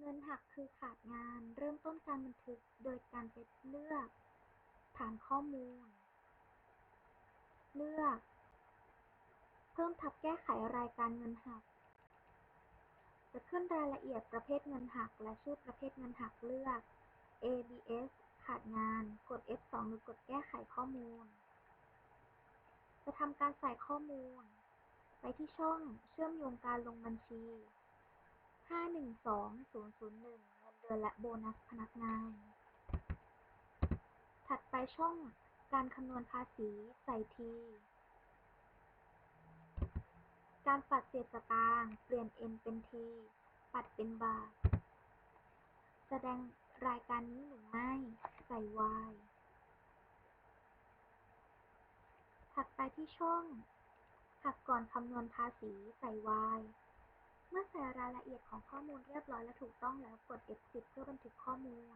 เงินหักคือขาดงาน เริ่มต้นการบันทึกโดยการไปเลือก ฐานข้อมูล เลือก เพิ่มทับแก้ไขรายการเงินหัก จะขึ้นรายละเอียดประเภทเงินหัก และชื่อประเภทเงินหักเลือก ABS ขาดงาน กด F2 หรือกดแก้ไขข้อมูล จะทำการใส่ข้อมูล ไปที่ช่องเชื่อมโยงการลงบัญชี 512001เงินเดือนและโบนัสพนักงานถัดไปช่องการคำนวณภาษีใส่ที การปัดเศษสตางค์เปลี่ยน N เป็น T ปัดเป็นบาท แสดงรายการนี้หรือไม่ใส่ Y ถัดไปที่ช่องหักก่อนคำนวณภาษีใส่ Y เมื่อใส่รายละเอียดของข้อมูลเรียบร้อยและถูกต้องแล้ว กด F10 เพื่อบันทึกข้อมูล